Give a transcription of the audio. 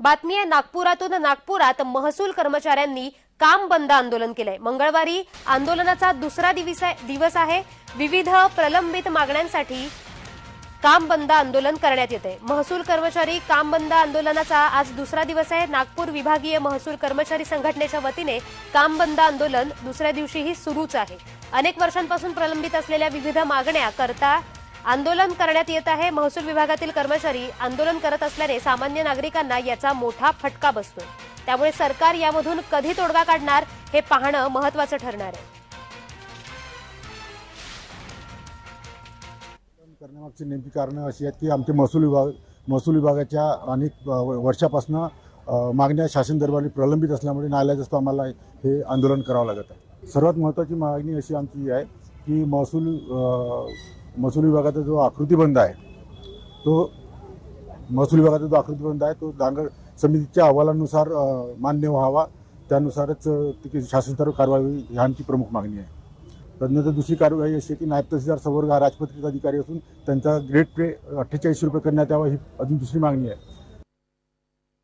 बातमी आहे नागपुरातून नागपुरात महसूल कर्मचाऱ्यांनी काम बंद आंदोलन केलंय. मंगळवारी आंदोलनाचा दुसरा दिवस आहे- दिवस आहे. विविध प्रलंबित मागण्यांसाठी काम बंद आंदोलन करण्यात येते महसूल कर्मचारी काम बंद आंदोलनाचा आज दुसरा दिवस आहे. नागपूर विभागीय महसूल कर्मचारी संघटनेच्या वतीने काम बंद आंदोलन दुसऱ्या दिवशीही सुरूच आहे. अनेक वर्षांपासून प्रलंबित असलेल्या विविध मागण्या करता आंदोलन करण्यात येत आहे. महसूल विभागातील कर्मचारी आंदोलन करत असल्याने सामान्य नागरिकांना याचा मोठा फटका बसतो त्यामुळे सरकार यामधून कधी तोडगा काढणार हे पाहणं महत्वाचं ठरणार आहे. करण्यामागची नेमकी कारणं अशी आहेत की आमचे महसूल विभाग महसूल विभागाच्या अनेक वर्षापासून व- वर्षापासनं मागण्या शासन दरबारी प्रलंबित असल्यामुळे नाईलाजास्तव आम्हाला हे आंदोलन करावं लागत आहे. सर्वात महत्त्वाची मागणी अशी आमची आहे की महसूल महसूल विभागाचा जो आकृतीबंध आहे तो महसूल विभागाचा जो आकृतीबंध आहे तो दांगड समितीच्या अहवालानुसार मान्य व्हावा. त्यानुसारच अ, ती कारवाई ह्यांची आमची प्रमुख मागणी आहे. तदनंतर दुसरी कारवाई अशी की नायब तहसीलदार सवर्ग हा राजपत्रित अधिकारी असून त्यांचा ग्रेड पे अठ्ठेचाळीस रुपये करण्यात यावा ही अजून दुसरी मागणी आहे.